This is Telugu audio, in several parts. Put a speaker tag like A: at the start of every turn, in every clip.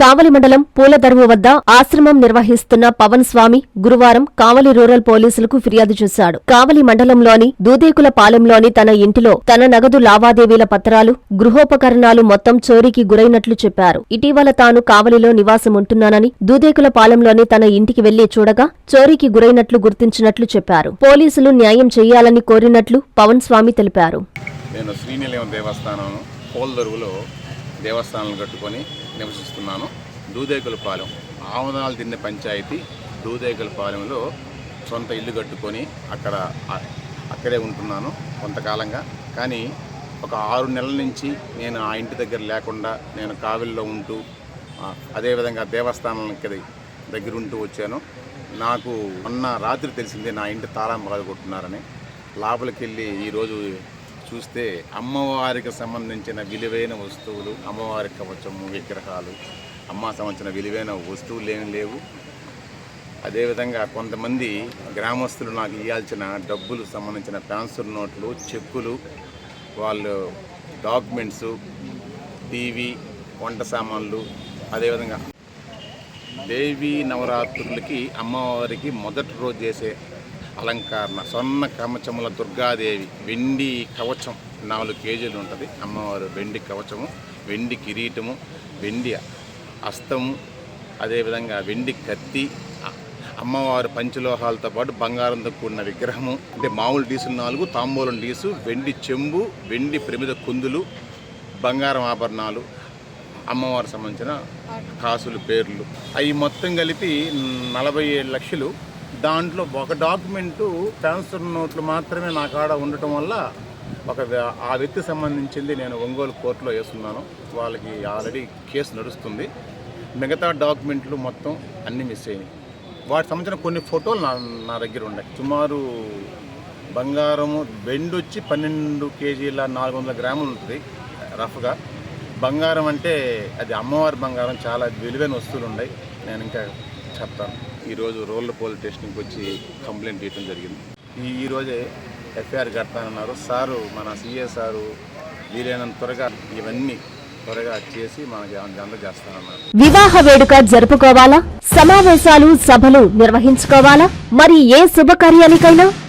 A: కావలి మండలం పూలదరువు వద్ద ఆశ్రమం నిర్వహిస్తున్న పవన్ స్వామి గురువారం కావలి రూరల్ పోలీసులకు ఫిర్యాదు చేశాడు. కావలి మండలంలోని దూదేకుల పాలెంలోని తన ఇంటిలో తన నగదు లావాదేవీల పత్రాలు గృహోపకరణాలు మొత్తం చోరీకి గురైనట్లు చెప్పారు. ఇటీవల తాను కావలిలో నివాసం ఉంటున్నానని దూదేకుల పాలెంలోని తన ఇంటికి వెళ్ళి చూడగా చోరీకి గురైనట్లు గుర్తించినట్లు చెప్పారు. పోలీసులు న్యాయం చేయాలని కోరినట్లు పవన్ స్వామి తెలిపారు.
B: నేను శ్రీనిలయం దేవస్థానం దేవస్థానాలు కట్టుకొని నివసిస్తున్నాను. దూదేకులపాలెం ఆమదాలు తిన్న పంచాయతీ దూదేకులపాలెంలో సొంత ఇల్లు కట్టుకొని అక్కడ అక్కడే ఉంటున్నాను కొంతకాలంగా. కానీ ఒక ఆరు నెలల నుంచి నేను ఆ ఇంటి దగ్గర లేకుండా నేను కావిల్లో ఉంటూ అదేవిధంగా దేవస్థానాలకి దగ్గర ఉంటూ వచ్చాను. నాకు మొన్న రాత్రి తెలిసింది నా ఇంటి తాళం కొట్టున్నారని లోపలికి వెళ్ళి ఈరోజు చూస్తే అమ్మవారికి సంబంధించిన విలువైన వస్తువులు అమ్మవారి కవచము విగ్రహాలు అమ్మ సంబంధించిన విలువైన వస్తువులు ఏమి లేవు. అదేవిధంగా కొంతమంది గ్రామస్తులు నాకు ఇవ్వాల్సిన డబ్బులు సంబంధించిన ట్రాన్స్ఫర్ నోట్లు చెక్కులు వాళ్ళు డాక్యుమెంట్స్ టీవీ వంట సామాన్లు అదేవిధంగా దేవీ నవరాత్రులకి అమ్మవారికి మొదటి రోజు చేసే అలంకరణ స్వర్ణ కవచముల దుర్గాదేవి వెండి కవచం నాలుగు కేజీలు ఉంటుంది. అమ్మవారు వెండి కవచము వెండి కిరీటము వెండి అస్తము అదేవిధంగా వెండి కత్తి అమ్మవారు పంచలోహాలతో పాటు బంగారంతో కూడిన విగ్రహము అంటే మామూలు డీసు నాలుగు తాంబూలం డీసు వెండి చెంబు వెండి ప్రమిద కుందులు బంగారం ఆభరణాలు అమ్మవారు సంబంధించిన కాసులు పేర్లు. అవి మొత్తం కలిపి నలభై ఏడు లక్షలు దాంట్లో ఒక డాక్యుమెంటు ట్రాన్స్ఫర్ నోట్లు మాత్రమే నా కాడ ఉండటం వల్ల ఒక వ్య- ఆ వ్యక్తికి సంబంధించింది నేను ఒంగోలు కోర్టులో వేస్తున్నాను. వాళ్ళకి ఆల్రెడీ కేసు నడుస్తుంది. మిగతా డాక్యుమెంట్లు మొత్తం అన్నీ మిస్ అయినాయి. వాటికి సంబంధించిన కొన్ని ఫోటోలు నా నా దగ్గర ఉన్నాయి. సుమారు బంగారము బెండు వచ్చి పన్నెండు కేజీల నాలుగు వందల గ్రాములు ఉంటుంది రఫ్గా. బంగారం అంటే అది అమ్మవారి బంగారం చాలా విలువైన వస్తువులు ఉన్నాయి. నేను ఇంకా చెప్తాను. ఈరోజు రూరల్ పోలీస్ స్టేషన్కి వచ్చి కంప్లైంట్ ఇవ్వడం జరిగింది. ఈ ఈరోజే ఎఫ్ఐఆర్ కడతానన్నారు. సారు మన సిఏ సారు వీలైనంత త్వరగా ఇవన్నీ త్వరగా చేసి మనకి అందజేస్తానన్నారు
A: వివాహ వేడుక జరుపుకోవాలా? సమావేశాలు సభలు నిర్వహించుకోవాలా? మరి ఏ శుభకార్యానికైనా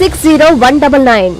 A: six zero one double nine